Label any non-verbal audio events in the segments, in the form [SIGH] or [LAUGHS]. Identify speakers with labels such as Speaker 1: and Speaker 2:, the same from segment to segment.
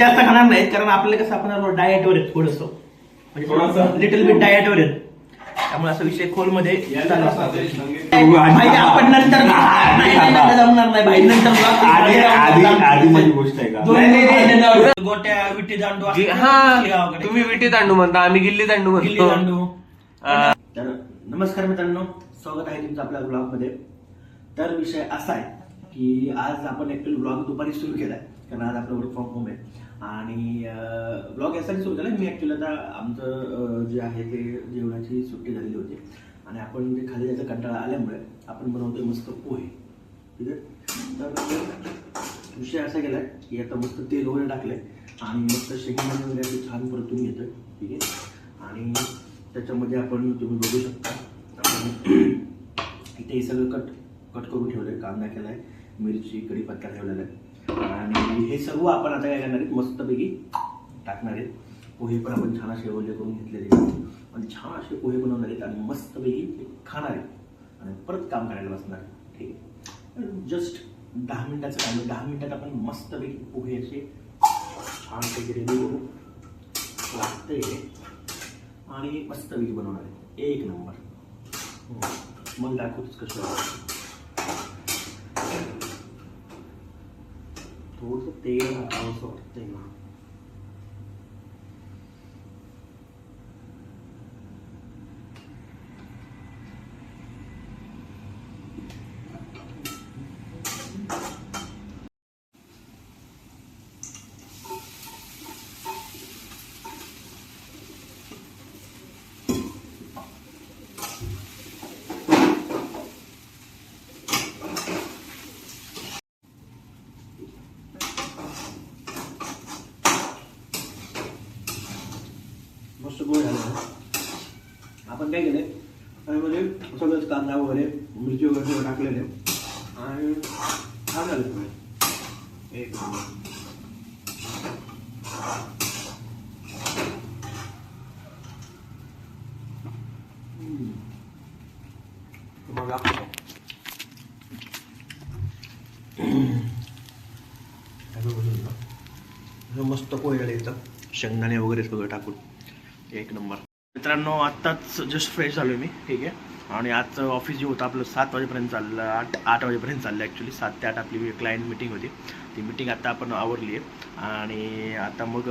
Speaker 1: जास्त खाणार नाहीत कारण आपल्याला कसं आपण डाएटवर आहेत थोडस. म्हणजे लिटल बिट डाएटवर आहेत. त्यामुळे असा विषय खोलमध्ये चालू असणार. भाई, आपण नंतर नाही, नाही, नंतर जमणार नाही भाई नंतर vlog-
Speaker 2: आधी आधी आधी माझी गोष्ट आहे का?
Speaker 1: दोन भांडणं, गोट्या विट्टी दांडू
Speaker 3: हा. तुम्ही विटी दांडू म्हणता आम्ही गिल्ली दांडू
Speaker 1: गिल्ली
Speaker 3: म्हणतो
Speaker 1: दांडू. तर नमस्कार मित्रांनो स्वागत आहे तुमचं आपल्या ब्लॉगमध्ये तर विषय असा आहे की आज आपण ऍक्च्युअली ब्लॉग दुपारी सुरू केलाय कारण आज आपलं वर्क फ्रॉम होम आहे. आणि ब्लॉग यासाठी सुरू झाला. मी ॲक्च्युली आता आमचं जे आहे ते जेवणाची सुट्टी झालेली होती. आणि आपण जे खाली जायचा कंटाळा आल्यामुळे आपण बनवतोय मस्त पोहे. ठीक आहे? तर विषय असा गेलाय की आता मस्त तेल वगैरे टाकलंय आणि मस्त शेंगदाणे वगैरे असे छान परतून घेतोय. ठीक आहे? आणि त्याच्यामध्ये आपण तुम्ही बघू शकता आपण इथे हे सगळं कट कट करून ठेवलं आहे कांदा केला आहे मिरची कढीपत्ता ठेवलेला आहे. आणि हे सर्व आपण आता काय करणार आहेत? मस्तपैकी टाकणार आहेत. पोहे पण आपण छान असे ओले करून घेतलेले आहेत. आणि छान असे पोहे बनवणार आहेत आणि मस्तपैकी खाणार आहेत. आणि परत काम करायला बसणार ठीक आहे. जस्ट दहा मिनिटाचं काम दहा मिनिटात आपण मस्तपैकी पोहे असे छानपैकी रेडी करू. आणि मस्तपैकी बनवणार आहे एक नंबर. हो. मग दाखवतोच कसं आहे. थोडंसं तेल घालावं असं वाटतंय ना मस्त गोळ झाला आपण काय केलंय? त्यामध्ये सगळंच कांदा वगैरे मिरची वगैरे सगळं टाकलेले. आणि छान झालं सगळं. एक मस्त पोहे येतं इथं शेंगदाणे वगैरे सगळं टाकून. एक नंबर. मित्रांनो आत्ताच जस्ट फ्रेश झालो मी ठीक आहे. आणि आजचं ऑफिस जे होतं आपलं सात वाजेपर्यंत चाललं आठ आठ वाजेपर्यंत चाललं ॲक्च्युली सात ते आठ आपली क्लायंट मिटिंग होती. ती मिटिंग आता आपण आवरली आहे. आणि आता मग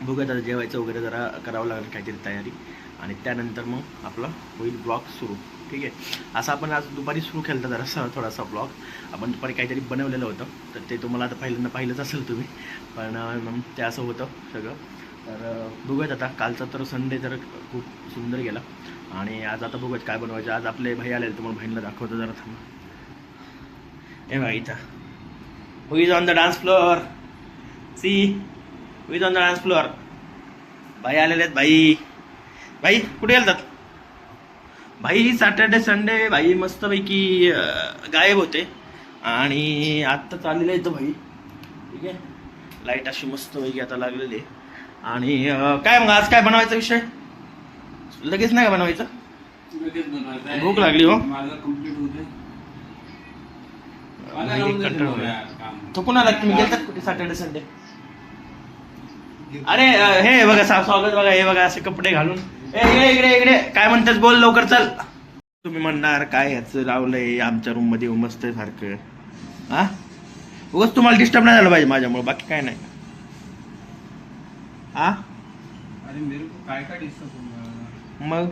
Speaker 1: बघूयात आता जेवायचं वगैरे जरा करावं लागेल काहीतरी तयारी. आणि त्यानंतर मग आपला होईल ब्लॉग सुरू ठीक आहे. असं आपण आज दुपारी सुरू केलं होतं जरासा थोडासा ब्लॉग आपण दुपारी काहीतरी बनवलेलं होतं. तर ते तुम्हाला आता पहिल्यांदा पाहिलंच असेल तुम्ही. पण ते असं होतं सगळं. तर बघूयात आता. कालचा तर संडे तर खूप सुंदर गेला. आणि आज आता बघूयात काय बनवायचं. आज आपले भाई आले तर मग बहिणीला दाखवतो जरा थांबा. ए भाई इथं. Who is on the dance floor see who is on the dance floor भाई आलेले आहेत भाई. भाई कुठे गेलतात? भाई सॅटर्डे संडे भाई मस्तपैकी गायब होते. आणि आत्ता चाललेलं आहे भाई. ठीक आहे? लाइट अशी मस्त पैकी आता लागलेली आहे. आणि काय मग आज काय बनवायचा विषय? लगेच नाही का बनवायचं?
Speaker 4: लगेच बनवायचं आहे.
Speaker 1: भूक लागली हो.
Speaker 4: माझं कंप्लीट होते.
Speaker 1: तो कुणाला? तुम्ही गेलतात कुठे सॅटर्डे संडे अरे हे बघा स्वागत बघा हे बघा असे कपडे घालून. ए इकडे इकडे काय म्हणतात बोल लवकर चल. तुम्ही म्हणणार काय ह्याचं लावलंय? आमच्या रूममध्ये मस्त सारखं. हा? उगाच तुम्हाला डिस्टर्ब नाही झालं पाहिजे माझ्यामुळे बाकी काय नाही. हा?
Speaker 4: अरे मेरे को काय काय डिस्टर्ब होणार
Speaker 1: मग?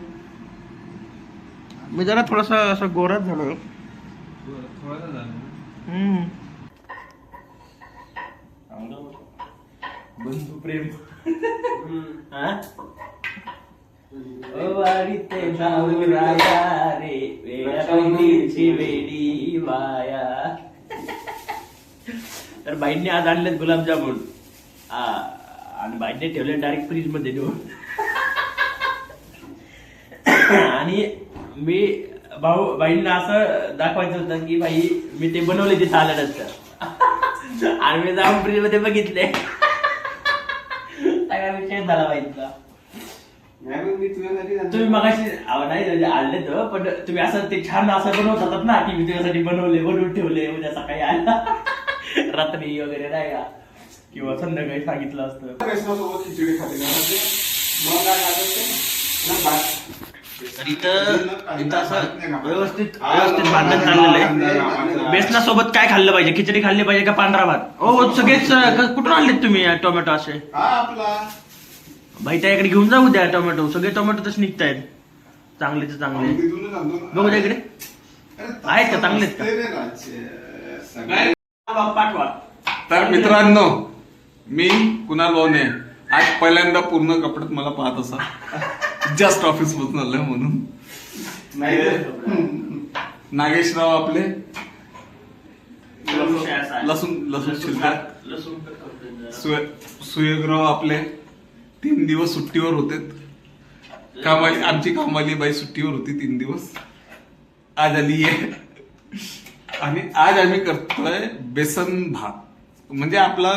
Speaker 1: मी जरा थोडासा असा गोराच झालो.
Speaker 4: थोडासा झालं
Speaker 1: हम्म. बंधू प्रेम. हा? रे, वेड्या बहिणीची वेडी वाया. तर बाईंनी आज आणलेत गुलाबजामुन. हा, आणि बाईंनी ठेवले डायरेक्ट फ्रीजमध्ये नेऊन. आणि मी भाऊ बाईंना असं दाखवायचं होतं की बाई मी ते बनवले तिथं आल्यानंतर आणि मी जाऊन फ्रीजमध्ये बघितले. काय विषय झाला बाईंचा.
Speaker 4: मग नंतर-
Speaker 1: तुम्ही मगाशी अहो, नाही म्हणजे आणले तर पण तुम्ही असं ते छान असं बनवत होतात ना की मी तुझ्यासाठी बनवले बनवून ठेवले उद्या सकाळी आला. रात्री वगैरे नाही का? किंवा संध्याकाळी सांगितलं असतं
Speaker 5: बेसनासोबत खिचडी खाते का ते? मग काय खातात ते? ना भात.
Speaker 1: तर इथं इथं असं व्यवस्थित व्यवस्थित बांधण्यात चाललेलं आहे बेसनासोबत काय खाल्लं पाहिजे खिचडी खाल्ली पाहिजे का पांढरा भात हो सगळेच क- कुठून आणलेत तुम्ही टोमॅटो असे
Speaker 5: हा आपला
Speaker 1: भाई त्याकडे घेऊन जाऊ द्या टोमॅटो सगळे टोमॅटो तसे निघतायत चांगले तर चांगले
Speaker 5: तिथूनच आणतो ना.
Speaker 1: बघू द्या इकडे
Speaker 5: अरे
Speaker 1: आहेत का? चांगले आहेत का?
Speaker 5: नसते रे राज्य. सगळे-
Speaker 1: पाठवा
Speaker 2: तर मित्रांनो मी कुणाल भाऊने आज पहिल्यांदा पूर्ण कपड्यात मला पाहत असा. जस्ट ऑफिस मधून आलोय म्हणून. नागेशराव आपले. लसूण लसूण. सुय- सुयोगराव आपले. तीन दिवस सुट्टीवर होते कामाली आमची कामाली बाई सुट्टीवर होती तीन दिवस. आज आली आहे आणि आज आम्ही करतोय बेसन भात. म्हणजे आपला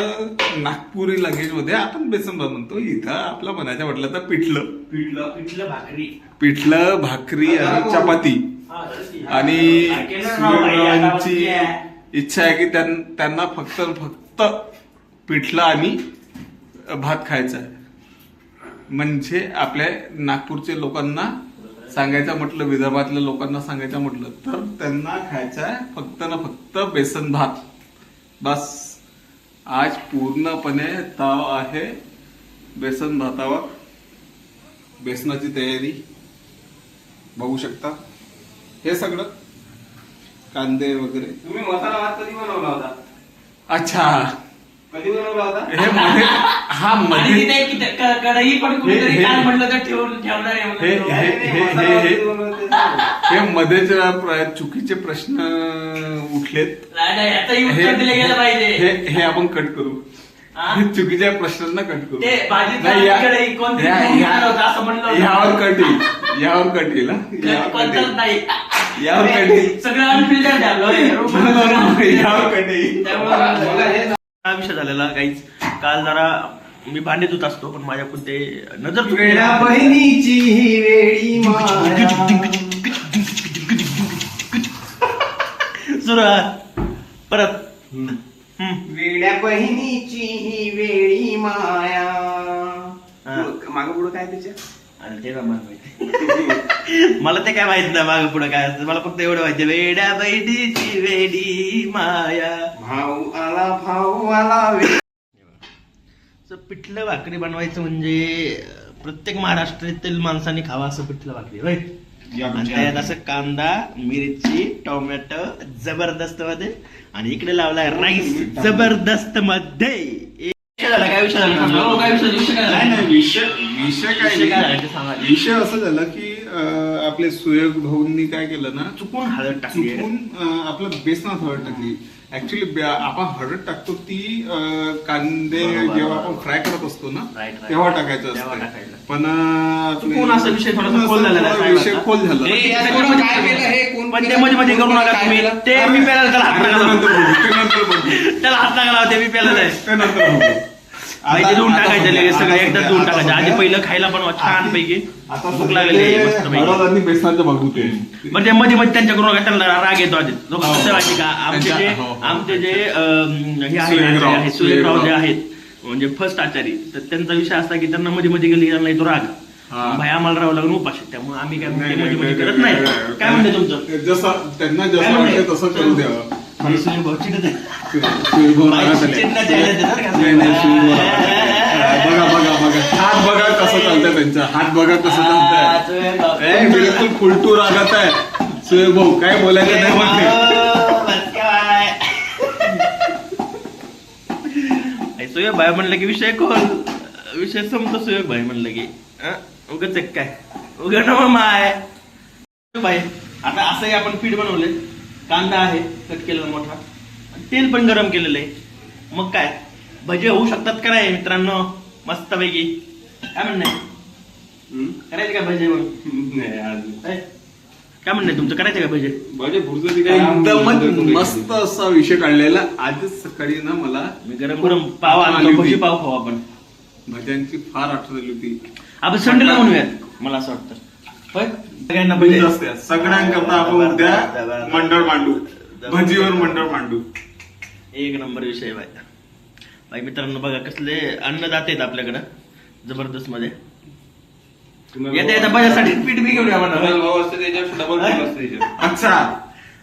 Speaker 2: नागपुरी लँग्वेजमध्ये आपण बेसन भात म्हणतो. इथं आपलं म्हणायचं म्हटलं तर पिठलं.
Speaker 1: पिठलं पिठलं भाकरी.
Speaker 2: पिठलं भाकरी आणि चपाती.
Speaker 1: हा, तर ती.
Speaker 2: आणि
Speaker 1: आहे.
Speaker 2: इच्छा आहे की त्यां- त्यांना फक्त फक्त पिठलं आणि भात खायचा आहे. म्हणजे आपल्या नागपूरच्या लोकांना सांगायचं म्हटलं विदर्भातल्या लोकांना सांगायचं म्हटलं तर त्यांना खायचं आहे फक्त ना फक्त बेसन भात. बस. आज पूर्णपणे ताव आहे. बेसन भातावर बेसनाची तयारी. बघू शकता. हे सगळं कांदे वगैरे.
Speaker 6: तुम्ही मसाला भात कधी बनवला होता?
Speaker 2: अच्छा.
Speaker 6: कधी बनवला होता
Speaker 2: हे मध्ये हा
Speaker 1: आणि
Speaker 2: मध्ये
Speaker 1: तिथे एक क- क- कढई पण कुठेतरी
Speaker 2: हे-
Speaker 1: म्हटलं तर ठेवून ठेवणार आहे म्हणून
Speaker 2: हे-. हे-
Speaker 6: नाही, नाही,
Speaker 2: हे-
Speaker 6: मसाला
Speaker 2: हे- हे-. हे मध्येच प्र- चुकीचे प्रश्न उठलेत
Speaker 1: नाही, नाही,
Speaker 2: हे
Speaker 1: उत्तर दिलं गेलं पाहिजे
Speaker 2: हे- हे आपण कट करू
Speaker 1: हा?
Speaker 2: हे चुकीच्या प्रश्नांना कट करू
Speaker 1: ते भाजीचं
Speaker 2: नाही, या-
Speaker 1: कढई कोणती
Speaker 2: या-
Speaker 1: ठेवून
Speaker 2: या-
Speaker 1: घेणार होता असं म्हणलं होतं.
Speaker 2: यावर कट येईल यावर कट येईल हा? यावर कट
Speaker 1: कोणतंच
Speaker 2: येईल.
Speaker 1: नाही
Speaker 2: यावर कट येईल
Speaker 1: सगळं अनफिल्टर [LAUGHS] [LAUGHS]
Speaker 2: यावर कट येईल
Speaker 1: त्यामुळे हा विषय झालेला काहीच काल जरा मी भांडे धुत असतो पण माझ्याकडून ते नजर चुकली.
Speaker 6: वेड्या बहिणीची ही वेळी माया.
Speaker 1: सुरुवात परत हम्म.
Speaker 6: वेड्या बहिणीची ही वेळी माया
Speaker 1: हा.
Speaker 6: माग पुढं काय त्याच्या
Speaker 1: आणि ते माहिती [LAUGHS] मला ते काय माहीत नाही मागं पुढे काय असतं. मला फक्त एवढं माहिती वेड्या बैडीची वेडी माया.
Speaker 6: भाऊ आला भाऊ आला
Speaker 1: पिठलं भाकरी बनवायचं म्हणजे प्रत्येक महाराष्ट्रातील माणसाने खावा असं पिठलं भाकरी होय? आणि त्यात असं कांदा मिरची टोमॅटो जबरदस्त मध्ये आणि इकडे लावलाय राईस [LAUGHS] जबरदस्त मध्ये ए- विषय झाला काय विषय झाला. काय विषय विषय काय?
Speaker 5: नाही विषय काय नाही.
Speaker 1: सांगा.
Speaker 5: असं झाला की अं, आपले सुयोग भाऊंनी काय केलं ना
Speaker 1: चुकून हळद टाकली.
Speaker 5: चुकून अं, आपलं बेसनात हळद टाकली ऍक्च्युली आपण हळद टाकतो ती अं, कांदे
Speaker 1: बरोबर,
Speaker 5: जेव्हा
Speaker 1: बरोबर.
Speaker 5: आपण फ्राय करत असतो ना
Speaker 1: Right, right.
Speaker 5: तेव्हा टाकायचं
Speaker 1: तेव्हा
Speaker 5: असतं
Speaker 1: टाकायचं.
Speaker 5: पण अं, आपले-
Speaker 1: चुकून असा विषय थोडासा खोल झालेला आहे
Speaker 5: विषय. खोल झाला
Speaker 1: ते-
Speaker 6: हे
Speaker 1: त्याच्या
Speaker 6: कोण
Speaker 1: मध्ये-
Speaker 6: काय केलं? हे कोण
Speaker 1: पण ते
Speaker 6: केलं?
Speaker 1: मध्ये मध्ये करू नका
Speaker 6: काय
Speaker 1: तुम्ही
Speaker 6: केलं?
Speaker 1: ते मी प्यायला त्याला हात
Speaker 5: ते नंतर
Speaker 1: लावू.
Speaker 5: बघू, ते नंतर बघू.
Speaker 1: त्याला हात नका लावू, ते मी प्यायला आहे
Speaker 5: ते नंतर बघू.
Speaker 1: माहिती धुवून
Speaker 5: आता
Speaker 1: टाकायचं लगेच सगळं एकदा धुवून टाकायचं. आधी पहिलं खायला बनवा छान पैकी.
Speaker 5: आता
Speaker 1: भूक
Speaker 5: सध्या
Speaker 1: लागलेली आहे
Speaker 5: ते
Speaker 1: मस्त पैकी.
Speaker 5: हळद आणि बेसनाचं बघू ते
Speaker 1: बरं ते मध्ये मध्ये त्यांच्याकडून त्यांना राग येतो आधी. लोक कसं माहिती का? आमचे जे
Speaker 2: हो, हो.
Speaker 1: आमचे जे अं, हे आहे
Speaker 5: सुरेखराव
Speaker 1: जे. आहेत म्हणजे फर्स्ट आचारी तर त्यांचा विषय असा की त्यांना मध्ये मध्ये गेली त्यांना येतो राग.
Speaker 2: हा.
Speaker 1: भाई आम्हाला राहावं लागून उपाशी. त्यामुळे आम्ही काय
Speaker 5: नाही,
Speaker 1: मध्ये
Speaker 5: नाही,
Speaker 1: मध्ये
Speaker 5: नाही,
Speaker 1: करत
Speaker 5: नाही,
Speaker 1: नाही
Speaker 5: नाही.
Speaker 1: काय म्हणते तुमचं?
Speaker 5: जसं त्यांना
Speaker 1: काय
Speaker 5: जसं
Speaker 1: म्हणते?
Speaker 5: वाटतं तसं करू द्यावं बघा बघा बघा. हात बघा कसं चालतंय त्यांचा. हात बघा कसं चालतंय. बिलकुल फुलटू रागात आहे. सुयोग भाऊ काय बोलायचं नाही म्हणते
Speaker 1: सुयोग भाई म्हणलं की विषय कोण? विषय संपतो सुयोग भाई म्हणलं की. उगच एक काय? उग न माय. भाई आता असंही आपण पीठ बनवले कांदा आहे कट केलेला मोठा. तेल पण गरम केलेलं आहे. मग काय? भजे होऊ शकतात का नाही मित्रांनो? मस्त पैकी काय म्हणणं? करायचे का भजे मग काय म्हणणं तुमचं? करायचं का भजे?
Speaker 5: काय
Speaker 2: एकदमच मस्त असा विषय काढलेला. आजच सकाळी ना मला
Speaker 1: मी गरम गरम पाव आणतो भजी. पाव खाऊ आपण.
Speaker 2: भाज्यांची फार आठवण आली होती.
Speaker 1: आपण संडेला म्हणूयात मला असं वाटतं. सगळ्यांना.
Speaker 5: सगळ्यांकरता आपण उद्या मंडळ मांडू. भजीवर मंडळ मांडू.
Speaker 1: एक नंबर विषय बाय बाई मित्रांनो बघा कसले अन्नदाते आहेत आपल्याकडं जबरदस्त मध्ये येता येता माझ्यासाठी पीठ बी घेऊन या म्हणा.
Speaker 2: अच्छा.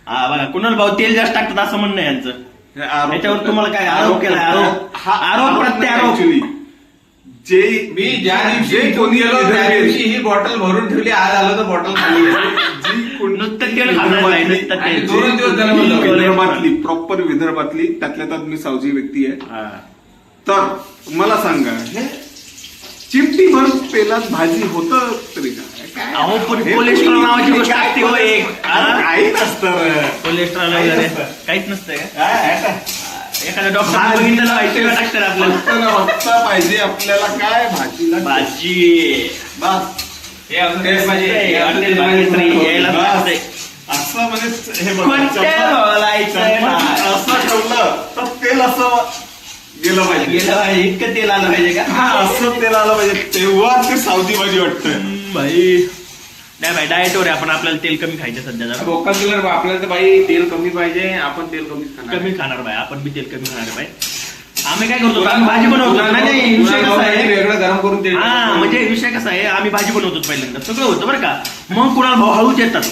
Speaker 1: हा बघा कुणाल भाऊ तेल जास्त टाकतात असं म्हणणं यांचं.
Speaker 2: हे
Speaker 1: याच्यावर तुम्हाला काय आरोप केलाय? आरोप
Speaker 2: हा
Speaker 1: आरोप प्रत्यारोप.
Speaker 2: जे
Speaker 4: मी ज्या दिवशी
Speaker 2: कोणी
Speaker 4: गेलो त्या दिवशी ही बॉटल भरून ठेवली आज आलो तर बॉटल
Speaker 1: नुसतं नुसतं.
Speaker 2: विदर्भातली प्रॉपर विदर्भातली त्यातल्या त्यात मी सावजी व्यक्ती आहे.
Speaker 1: हा.
Speaker 2: तर मला सांगा हे चिमटी भर पेलात भाजी होत तरी काय?
Speaker 1: अहो पण कोलेस्ट्रॉल नावाची
Speaker 2: हे
Speaker 1: गोष्ट असते हो एक?
Speaker 2: काही नसतं रे.
Speaker 1: कोलेस्ट्रॉल वगैरे. काहीच नसतंय एखाद्या डॉक्टर बघितलं ऐकलं टाकतात आपल्याला
Speaker 2: पाहिजे आपल्याला काय? भाजीला
Speaker 1: भाजी.
Speaker 2: बस.
Speaker 4: हे असं.
Speaker 1: ते.
Speaker 4: हे
Speaker 1: हॉटेल यायला
Speaker 2: बस.
Speaker 1: लागतंय.
Speaker 2: असं म्हणजे हे बघ,
Speaker 1: कोणत्या
Speaker 2: ठेवलं तर तेल असं गेलं पाहिजे.
Speaker 1: गेलं पाहिजे. इतकं तेल आलं पाहिजे का?
Speaker 2: हा असं तेल आलं पाहिजे. तेव्हा ते सावजी भाजी वाटतं
Speaker 1: भाई. नाही भाई डाएटवर आहे. आपण आपल्याला तेल कमी खायचं सध्या जरा.
Speaker 4: बोका किलर आपल्याला तर बाई तेल कमी पाहिजे आपण तेल कमी खाणार.
Speaker 1: कमी खाणार बाय आपण बी तेल कमी खाणार बाय आम्ही काय करतो आम्ही भाजी बनवतो. नाही, नाही विषय कसा आहे?
Speaker 4: वेगळं गरम करून तेल
Speaker 1: हा म्हणजे विषय कसा आहे? आम्ही भाजी बनवतो पहिल्यांदा. सगळं होतं बरं का. मग कुणाला भाऊ हळूच येतात.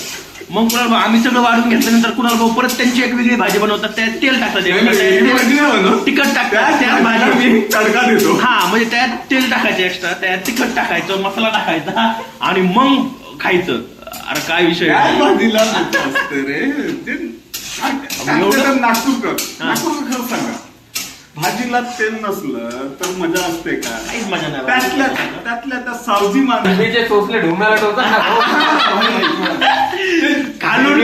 Speaker 1: मग कुणाला भाऊ आम्ही सगळं वाढून घेतल्यानंतर कुणाला भाऊ परत त्यांची एक वेगळी भाजी बनवतात. त्यात तेल टाकतात.
Speaker 2: वेगळी.
Speaker 1: तिखट टाकतात.
Speaker 2: त्या-
Speaker 1: त्यात भाजी
Speaker 2: मी तडका देतो.
Speaker 1: हा म्हणजे त्यात तेल टाकायचं एक्स्ट्रा त्यात तिखट टाकायचं मसाला टाकायचा. आणि मग खायचं. अरे काय विषय?
Speaker 2: काय? भाजीला असतं रे? ते काय-
Speaker 1: एवढं-
Speaker 2: काय नागपूरकर. नागपूरकर खरं सांगा. भाजीला तेल नसलं तर मजा असते का?
Speaker 1: काहीच मजा नाही
Speaker 2: त्यातल्या. त्यातल्या त्या सावजी माणूस
Speaker 4: जे ढुंगाला
Speaker 1: कोंब खालून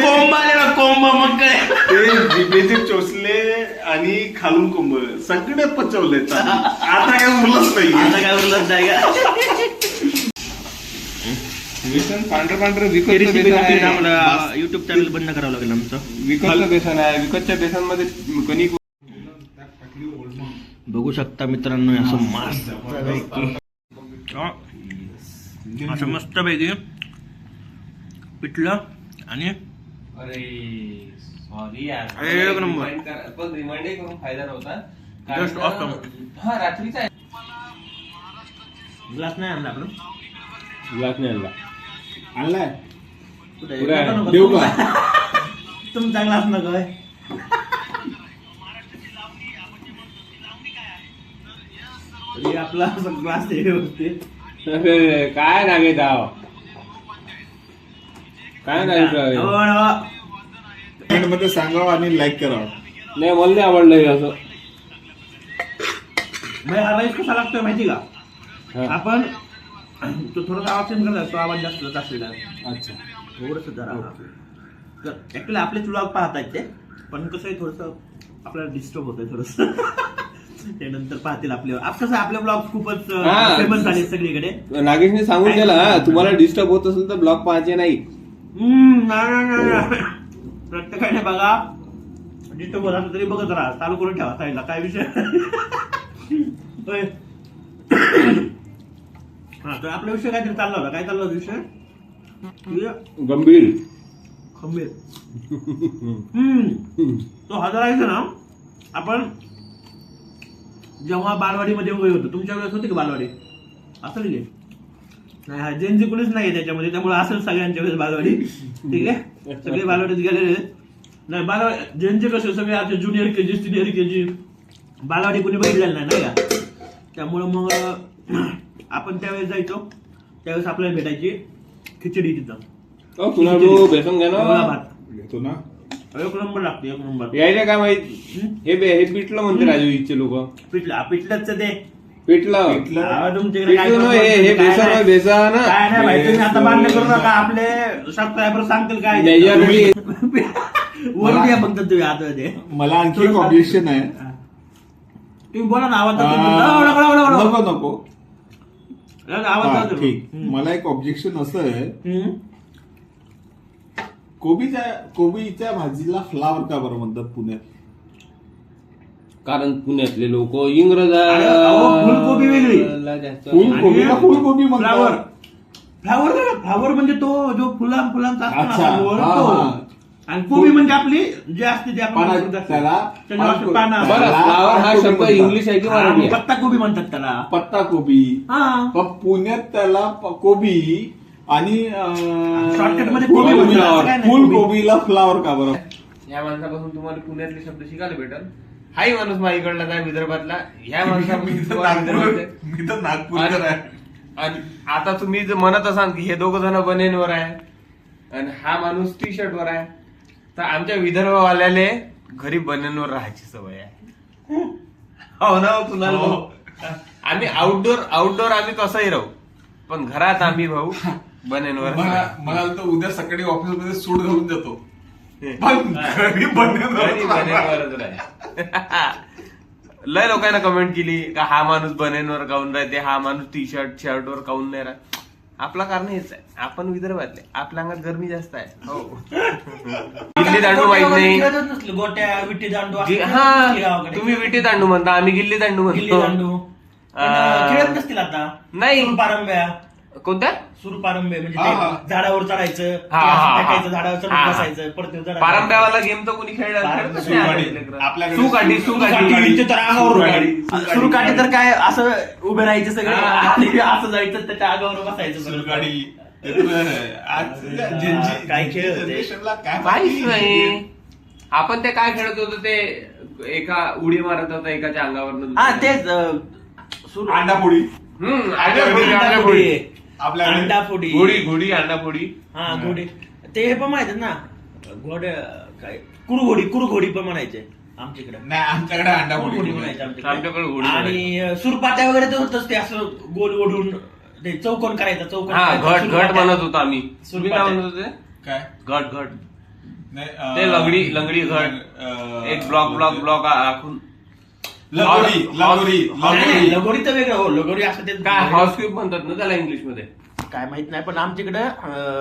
Speaker 1: कोंब आले ना कोंब मग काय?
Speaker 2: ते जिभेचे चोचले आणि खालून कोंब. सगळे पचवले आता काय उरलंच
Speaker 1: आता
Speaker 2: नाही
Speaker 1: काय उरलंच नाही का?
Speaker 4: बेसन पांढरं पांढरं विकतचं
Speaker 1: रेसिपी
Speaker 4: बेसन
Speaker 1: आपल्याला
Speaker 4: आहे.
Speaker 1: आम्हाला युट्यूब चॅनल बंद करावं लागेल आमचं.
Speaker 4: विकतचं बेसन आहे. विकतच्या बेसनमध्ये कणिक
Speaker 1: बघू शकता मित्रांनो असं मस्त असं मस्त पैकी पिठलं आणि
Speaker 4: अरे सॉरी यार.
Speaker 1: एक नंबर.
Speaker 4: पण करून फायदा नव्हता.
Speaker 1: awesome.
Speaker 4: हा रात्रीचा.
Speaker 1: ग्लास नाही आणला आपण.
Speaker 6: ग्लास नाही आणला.
Speaker 2: आणलाय
Speaker 1: कुठे
Speaker 6: आहे?
Speaker 1: नको, नको,
Speaker 2: देऊ का
Speaker 1: तुमचा ग्लास नको आहे. तरी आपला ग्लास हे व्यवस्थित
Speaker 6: अरे, काय नागे दाव काय नाही काय?
Speaker 1: हो.
Speaker 2: कमेंटमध्ये सांगावं आणि लाईक करावं
Speaker 6: नाही मला नाही आवडलं हे असं
Speaker 1: भाई, हा राईस कसा लागतोय माहिती का
Speaker 6: हा.
Speaker 1: आपण तो थोडासा आवाज चेंज करला तो आवाज जास्त असलेला.
Speaker 2: अच्छा.
Speaker 1: थोडस जरा. तर ऍक्च्युली आपलेच व्लॉग पाहतायत ते पण कसं आहे थोडस आपल्याला डिस्टर्ब होतंय थोडस. [LAUGHS] ते नंतर पाहतील आपले. आप कसं आपले ब्लॉग खूपच
Speaker 6: हा.
Speaker 1: फेमस झाले सगळीकडे.
Speaker 6: नागेशने सांगून हा तुम्हाला डिस्टर्ब होत असेल तर ब्लॉग पाहायचे नाही.
Speaker 1: हम्म, नाही, नाही, नाही, नाही. प्रत्येकाने बघा. डिस्टर्ब होत असेल तरी बघत राहा. चालू करून ठेवा साईडला काय विषय [LAUGHS] होय. हा. तर आपला विषय काहीतरी चालला होता. काय चालला होता विषय?
Speaker 6: गंभीर.
Speaker 1: खंबीर. [LAUGHS] हम्म. तो हजार आहे ना आपण जेव्हा बालवाडीमध्ये वगैरे होतो तुमच्या वेळेस होती का बालवाडी? असेल की? नाही हा जेनजी कुणीच नाही त्याच्यामध्ये त्यामुळे असेल सगळ्यांच्या वेळेस बालवाडी. ठीक आहे? सगळे बालवाडीत गेलेले आहेत. नाही बालवाडी जेनचे कसे सगळे आता junior K G senior K जी. बालवाडी कोणी बघितलेलं नाही नाही का? त्यामुळं मग आपण त्यावेळेस जायचो. त्यावेळेस आपल्याला भेटायची खिचडी तिथं.
Speaker 6: अ, कुणाल भाऊ बेसन घ्या
Speaker 1: एवढा
Speaker 6: ना.
Speaker 1: भात
Speaker 2: ना.
Speaker 1: एक नंबर लागते एक नंबर.
Speaker 6: यायला काय माहीत? हे? बे- हे पिठलं म्हणते राजू इथचे लोक.
Speaker 1: पिठलं पिठलंच ते.
Speaker 6: पिठलं.
Speaker 2: पिठलं.
Speaker 1: अहो, तुमच्याकडे काय?
Speaker 6: नाही, हे हे
Speaker 1: काय
Speaker 6: बेसन आहे,
Speaker 1: नाही.
Speaker 6: बेसन
Speaker 1: काय नाही भाई तुम्ही आता बांधणे करू नका. आपले सबस्क्रायबर सांगतील काय
Speaker 6: त्याच्यासाठी [LAUGHS]
Speaker 1: वर द्या फक्त तुम्ही आता ते.
Speaker 2: मला आणखी एक ऑब्जेक्शन आहे.
Speaker 1: तुम्ही बोला ना आवाज
Speaker 2: आ, नको नको. हा, ठीक मला एक ऑब्जेक्शन असं आहे. कोबीच्या कोबीच्या भाजीला फ्लावर का बरं म्हणतात पुण्यात
Speaker 6: कारण पुण्यातले लोक इंग्रज
Speaker 1: अरे, अहो, फुलकोबी वेगळी.
Speaker 2: फुलकोबीला फुलकोबी म्हणतात.
Speaker 1: फ्लावर फ्लावर फ्लावर म्हणजे तो जो फुला फुलांचा असतो ना,
Speaker 2: अच्छा
Speaker 1: आपण
Speaker 2: हा,
Speaker 1: ओळखतो. आणि कोबी म्हणजे आपली जी असते ती आपण
Speaker 2: पाना-. त्याला
Speaker 1: पानं. असतात.
Speaker 6: फ्लावर हा शब्द. इंग्लिश आहे की मराठी आहे?
Speaker 1: पत्ता कोबी म्हणतात त्याला.
Speaker 2: पत्ता कोबी.
Speaker 1: हा.
Speaker 2: पण पुण्यात त्याला प- कोबी आणि
Speaker 1: मध्ये
Speaker 2: फुल
Speaker 1: कोबी म्हणतात,
Speaker 2: कोबीला-
Speaker 1: असं काय नाही,
Speaker 2: फुल
Speaker 1: कोबी.
Speaker 2: कोबीला फ्लावर का बरं?
Speaker 6: या माणसापासून तुम्हाला पुण्यातले शब्द शिकायला भेटल. हाही माणूस माझ्याकडला काय विदर्भातला. ह्या माणसापासून
Speaker 7: मी तर
Speaker 6: तुम्हाला
Speaker 7: नागपूर
Speaker 6: विदर्भातले-
Speaker 7: मी तर नागपूरकर आहे.
Speaker 6: आणि आता तुम्ही जर म्हणत असाल की हे दोघ जण बनेनवर आहे. आणि हा माणूस टी शर्ट वर आहे. तर आमच्या विदर्भवाल्याले घरी बनेनवर राहायची सवय आहे. हो ना हो, कुणाल भाऊ आम्ही आउटडोर आउटडोर आम्ही कसंही राहू पण घरात आम्ही भाऊ बनेनवर
Speaker 7: मला मला तर उद्या सकाळी ऑफिसमध्ये सूट घालून जातो पण घरी
Speaker 6: राहायचं. [LAUGHS] लय लोकांना कमेंट केली का हा माणूस बनेनवर काऊन राहते हा माणूस टी शर्ट शर्ट वर काऊन नाही राहत. आपला कारण हेच आहे. आपण विदर्भातले. आपल्या अंगात गरमी जास्त आहे. हो. गिल्ली दांडू माहीत नाही.
Speaker 1: खेळतच नसले, गोट्या विटी दांडू असं
Speaker 6: गि-
Speaker 1: खेळतच
Speaker 6: हा
Speaker 1: नसले गावाकडे.
Speaker 6: तुम्ही विटी दांडू म्हणता. आम्ही गिल्ली दांडू
Speaker 1: गिल्ली
Speaker 6: म्हणतो
Speaker 1: दांडू पण, खेळत नसतील आता.
Speaker 6: नाही.
Speaker 1: पारंब्या.
Speaker 6: कोणत्या
Speaker 1: सुरपारंबे म्हणजे. ते झाडावर चढायचं
Speaker 6: हा, हा, हा.
Speaker 1: टाकायचं झाडावर चढून. बसायचं परत
Speaker 6: पारंब्यावाला गेम तर कोणी खेळला सुकाठी सुकाठी
Speaker 1: सुरकाठी तर अंगावर
Speaker 2: सुरकाठी.
Speaker 1: सुरकाठी तर काय असं उभे राहायचं सगळं असं जायचं त्याच्या अंगावर बसायचं
Speaker 2: जनजी-
Speaker 1: काय खेळ होते?
Speaker 2: जनरेशनला काय
Speaker 6: काहीच? नाही आपण ते काय खेळत होतो ते एका उडी मारत होता एकाच्या अंगावर
Speaker 1: हा तेच
Speaker 2: अंडापोळी
Speaker 6: हम्म
Speaker 1: अंडाफोडी,
Speaker 6: अंडाफोडी.
Speaker 1: अंडाफोडी.
Speaker 2: आपल्याकडे
Speaker 1: अंडाफोडी.
Speaker 6: घोडी घोडी अंडाफोडी
Speaker 1: हा घोडी. ते हे पण माहीत आहे ना घोडे काय कुरघोडी कुरघोडी पण म्हणायचे आमच्याकडे.
Speaker 2: नाही आमच्याकडे अंडापोळी
Speaker 1: कुरघोडी म्हणायचे आमच्याकडे.
Speaker 6: आमच्याकडे घोडी
Speaker 1: आणि अं, सुरपाट्या वगैरे तर होतच ते असं गोल ओढून ते चौकोन करायचं चौकोन
Speaker 6: हा
Speaker 1: करायचं,
Speaker 6: घट घट
Speaker 1: सुरपाट्या.
Speaker 6: म्हणत होतो आम्ही. तुम्ही काय. म्हणत होते?
Speaker 2: काय?
Speaker 6: घट घट.
Speaker 2: नाही, अं,
Speaker 6: ते लंगडी लंगडी घट.
Speaker 2: अं,
Speaker 6: एक ब्लॉक ब्लॉक ब्लॉक आखून.
Speaker 2: लगोरी लगोरी लगोरी.
Speaker 1: लगोरी तर वेगळं हो लगोरी असं ते
Speaker 6: काय हाऊस क्यूब म्हणतात ना त्याला इंग्लिशमध्ये
Speaker 1: काय माहीत नाही पण आमच्याकडे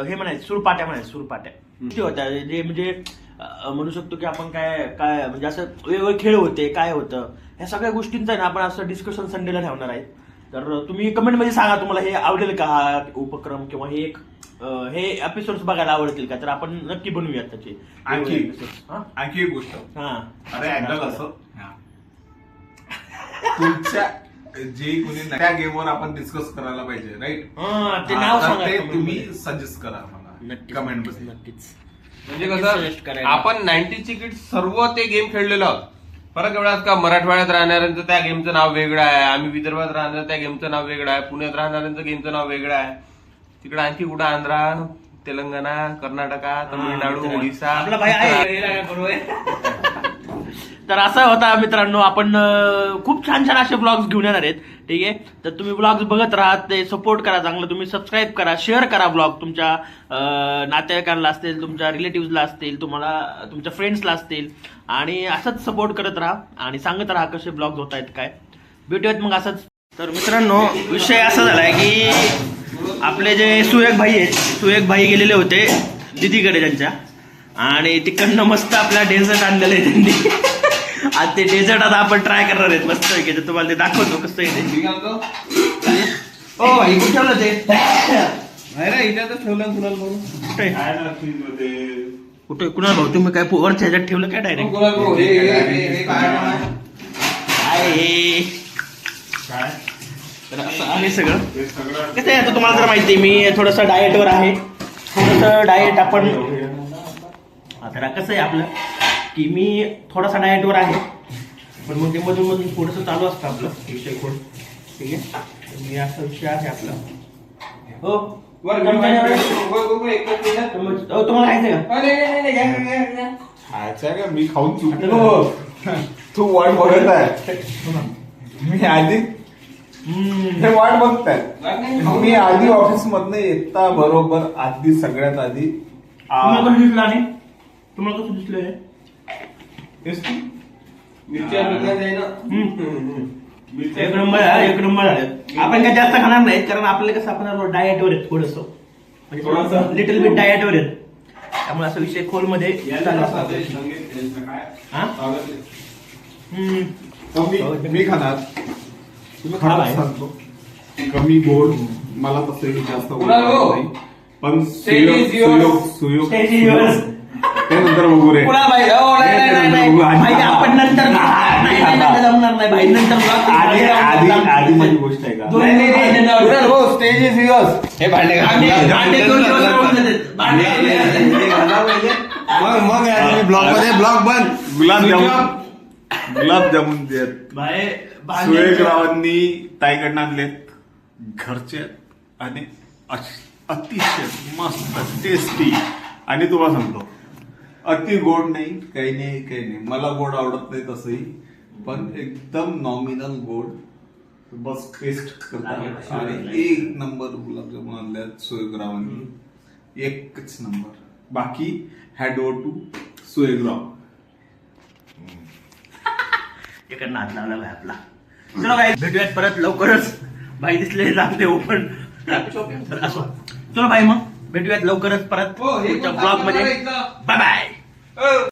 Speaker 1: हे म्हणायचं सुरपाट्या म्हणायचं सुरपाट्या. किती होत्या जे म्हणजे म्हणू शकतो की आपण काय काय म्हणजे असं वेगवेगळे खेळ होते काय होतं ह्या सगळ्या गोष्टींचं आहे ना आपण असं डिस्कशन संडेला ठेवणार आहे. तर तुम्ही कमेंटमध्ये सांगा तुम्हाला हे आवडेल का हा उपक्रम किंवा हे एक हे एपिसोड बघायला आवडतील का? तर आपण नक्की बनवूयात त्याचे.
Speaker 2: आणखी.
Speaker 1: हा?
Speaker 2: आणखी एक गोष्ट.
Speaker 1: हा.
Speaker 2: अरे अँगल असं. तुमच्या जे कोणी त्या गेमवर आपण डिस्कस करायला पाहिजे राईट
Speaker 1: हा, ते नाव सांगा
Speaker 2: ते
Speaker 1: comment
Speaker 2: तुम्ही
Speaker 1: मध्ये.
Speaker 2: सजेस्ट करा मला
Speaker 1: नक्कीच
Speaker 2: कमेंट
Speaker 1: नक्कीच,
Speaker 2: मध्ये.
Speaker 1: नक्कीच.
Speaker 6: म्हणजे
Speaker 1: suggest
Speaker 6: कसं
Speaker 1: करायला.
Speaker 6: आपण नाईन्टीची किट सर्व ते गेम खेळलेलो आहोत. फरक एवढाच का मराठवाड्यात राहणाऱ्यांचं त्या गेमचं नाव वेगळं आहे आम्ही विदर्भात राहणार त्या गेमचं नाव वेगळं आहे पुण्यात राहणाऱ्यांचं गेमचं नाव वेगळं आहे. तिकडे आणखी कुठं? आंध्रा तेलंगणा कर्नाटका तमिळनाडू
Speaker 1: हा,
Speaker 6: ओडिसा
Speaker 1: आपला भाई आहे? तर असा होता मित्रांनो आपण खूप छान छान असे ब्लॉग्स घेऊन येणार आहेत ठीक आहे? तर तुम्ही ब्लॉग्स बघत राहा ते सपोर्ट करा चांगलं तुम्ही सबस्क्राईब करा शेअर करा ब्लॉग तुमच्या नातेवाईकांना असतील तुमच्या रिलेटिव्हजला असतील तुम्हाला तुमच्या फ्रेंड्सला असतील आणि असंच सपोर्ट करत राहा आणि सांगत राहा कसे ब्लॉग्स होत आहेत काय. भेटूयात मग असंच. तर मित्रांनो विषय असा झालाय की आपले जे सुयोग भाई आहेत सुयोग भाई गेलेले होते दिदीकडे त्यांच्या आणि तिकडनं मस्त आपल्या डेझर्ट आणलेलं आहे त्यांनी. आज ते डेझर्ट आता आपण ट्राय करणार आहेत. मस्त पैकी. तर तुम्हाला ते दाखवतो कसं आहे ते. हो भाई कुठे ठेवलं ते? कुठे कुठे? कुणाल भाऊ तुम्ही काय वरच्या ह्याच्यात ठेवलं काय डायरेक्ट काय? हे? तर असं आहे सगळं. कसं आहे? आता तुम्हाला तर माहिती आहे, मी थोडंसं डाएटवर आहे. थोडंसं डाएट आपण आता कसं आहे आपलं? की मी थोडासा डाएटवर आहे. पण मग ते मधून मधून थोडंसं चालू असतं आपलं विषय कोण ठीक आहे? मी असा विषय आहे आपला. हो हो, तुम्हाला खायचं का?
Speaker 2: खायचं का? मी खाऊन चुकलो [LAUGHS] तू वाट बघत आहे. मी आधी. हे वाट बघताय. मी आधी ऑफिस मधनं येता बरोबर आधी सगळ्यात आधी.
Speaker 1: तुम्हाला कसं दिसलं आणि? तुम्हाला कसं दिसलं हे? हम्म. एक नंबर आहे, एक नंबर आहे आपण काय जास्त खाणार नाहीत कारण आपल्याला कसं आपण डाएटवर आहेत थोडस म्हणजे थोडंसं लिटल बिट डाएटवर आहेत त्यामुळे असं विषय खोलमध्ये चालू असतात. हा? हम्म.
Speaker 2: मी खाणार
Speaker 1: खा.
Speaker 2: सांगतो कमी गोड मला तसंही जास्त गोड? आवडत नाही. पण
Speaker 6: Stage is
Speaker 2: Suyog
Speaker 6: yours.
Speaker 2: Suyog Suyog
Speaker 1: Stage is yours.
Speaker 2: ते नंतर बघू रे.
Speaker 1: हो, नाही, आपण नंतर नाही, नाही, नाही, नाही, जमणार नाही भाई नंतर vlog-
Speaker 2: आधी आधी आधी माझी गोष्ट आहे का?
Speaker 1: दोन- नाही, नाही, नाही, नाही.
Speaker 6: कुणाल भाऊ स्टेज इज युअर्स हे भांडे घाल.
Speaker 1: भांडे- भांडे दोन दिवस राहून जातात. भांडे-
Speaker 6: मग मग ब्लॉगमध्ये ब्लॉग बंद.
Speaker 2: गुलाबजामुन गुलाबजामुन देत.
Speaker 1: भाई
Speaker 2: सुरेश
Speaker 1: भांड्याचं-
Speaker 2: रावांनी ताईकडनं आणलेत. घरचे आहेत आणि अश- अतिशय मस्त टेस्टी आणि तुम्हाला सांगतो. अति गोड नाही काही नाही काही नाही. मला गोड आवडत नाही तसंही पण एकदम नॉमिनल गोड बस टेस्ट करतात आणि एक नंबर गुलाबजामुन आणल्यात सुरेशरावांनी एकच नंबर बाकी हॅड टू सुरेशराव
Speaker 1: इकडनं हात लावला भाई आपला. चलो भाई भेटूयात परत लवकरच. भाई दिसले लागते ओपन चलो भाई मग. भेटूयात लवकरच परत
Speaker 6: ब्लॉगमध्ये.
Speaker 1: Bye bye